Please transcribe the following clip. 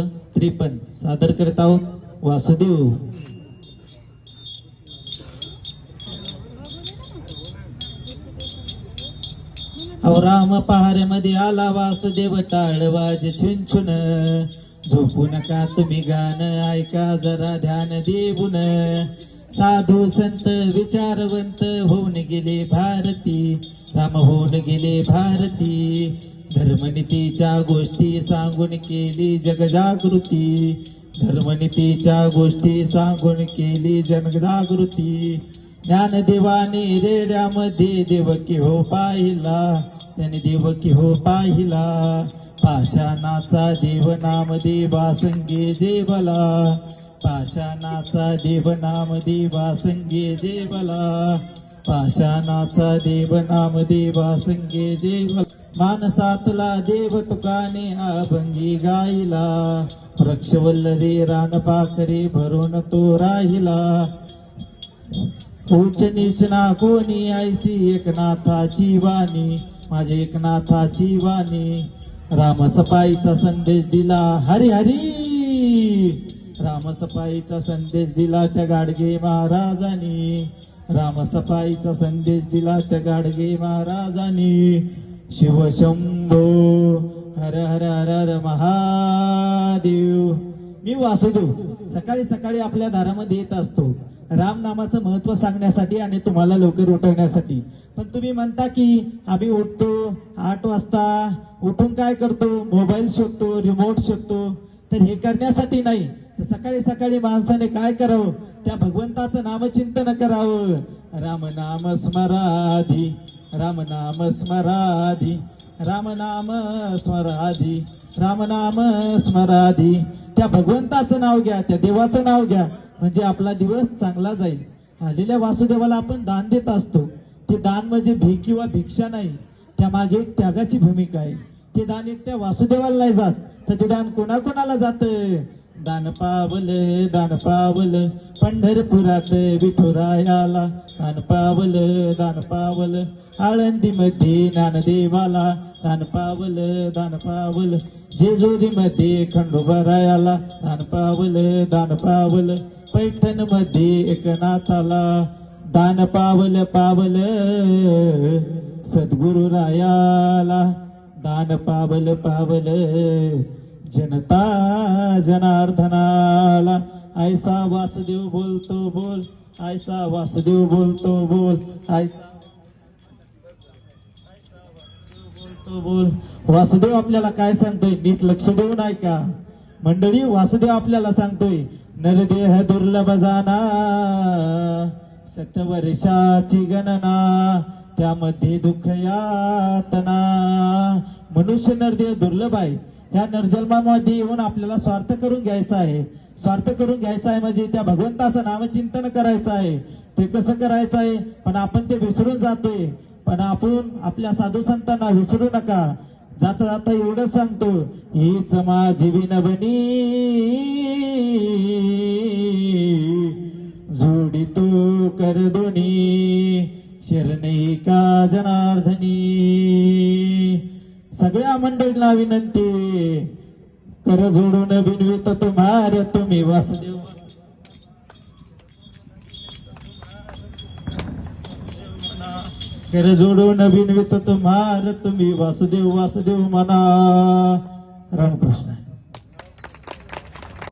त्रेपन्न सादर करत आहोत. वासुदेव. राम पहाऱ्यामध्ये आला वासुदेव टाळवाज छुन झोपू नका तुम्ही गाणं ऐका जरा ध्यान देऊन. साधू संत विचारवंत होऊन गेले भारती. राम होऊन गेले भारती. धर्मनीतीच्या गोष्टी सांगून केली जगजागृती. धर्मनीतीच्या गोष्टी सांगून केली जनजागृती. ज्ञानदेवाने रेड्यामध्ये देवकी हो पाहिला. त्याने देवकी हो पाहिला. पाषाणाचा देवनाम देवासंगे जे बला पाषाणाचा देव नाम जे बला पाषाणाचा देव नाम जे बला मानसातला देव तुकाने अभंगी गायला वृक्षवल्लरी रान पाखरे भरून तो राहिला उच्च नीच ना कोणी ऐसी एकनाथाची वाणी माझे एकनाथाची वाणी राम सपाईचा संदेश दिला हरी हरी राम सपाईचा संदेश दिला त्या गाडगे महाराजांनी राम सपाईचा संदेश दिला त्या गाडगे महाराजांनी शिवशंभो हर हर हर हर महादेव. मी वासुदेव सकाळी सकाळी आपल्या दारामध्ये येत असतो. राम नामाचं महत्त्व सांगण्यासाठी आणि तुम्हाला लवकर उठवण्यासाठी. पण तुम्ही म्हणता की आम्ही उठतो आठ वाजता. उठून काय करतो? मोबाईल शोधतो रिमोट शोधतो. तर हे करण्यासाठी नाही. तर सकाळी सकाळी माणसाने काय करावं? त्या भगवंताचं नामचिंतन करावं. राम नाम स्मराधी राम नाम स्मराधी राम नाम स्मराधी राम नाम स्मराधी. त्या भगवंताचं नाव घ्या त्या देवाचं नाव घ्या. म्हणजे आपला दिवस चांगला जाईल. आलेल्या वासुदेवाला आपण दान देत असतो. ते दान म्हणजे भी किंवा भिक्षा नाही. त्या मागे एक त्यागाची भूमिका आहे. ते दान एक त्या वासुदेवाला नाही जात. तर ते दान कोणाकोणाला जातं? दान पावल दान पावल पंढरपुरात विठुरायाला. दान पावल दान पावल आळंदी मध्ये ज्ञानदेवाला. दान पावल दान पावल जेजुरी मध्ये दान पावल दान पावल पैठणमध्ये एकनाथाला. दान पावल पावल सद्गुरु रायाला दान पावल पावल जनता जनार्दनाला ऐसा वासुदेव बोलतो बोल ऐसा वासुदेव बोलतो बोल ऐसा बोलतो बोल. वासुदेव आपल्याला काय सांगतोय? नीट लक्ष देऊन ऐका. मंडळी वासुदेव आपल्याला सांगतोय नरदेह दुर्लभ जाना शतवर्षाची गणना त्यामध्ये दुःख यातना. मनुष्य नरदेह दुर्लभ आहे. ह्या नरजन्मामध्ये येऊन आपल्याला स्वार्थ करून घ्यायचा आहे. स्वार्थ करून घ्यायचा आहे म्हणजे त्या भगवंताचं नामचिंतन करायचं आहे. ते कसं करायचं आहे? पण आपण ते विसरून जातोय. पण आपण आपल्या साधू संतांना विसरू नका. जाता जाता एवढं सांगतो हीच माझी विनवणी. जोडी तू कर दोनी शरणी का जनार्दनी? सगळ्या मंडळींना विनंती. कर जोडून बिनवित तुम्हार तुम्ही वासदेव. कर जोडून बिनवित तुम्हार तुम्ही वासुदेव वासुदेव म्हणा. रामकृष्ण.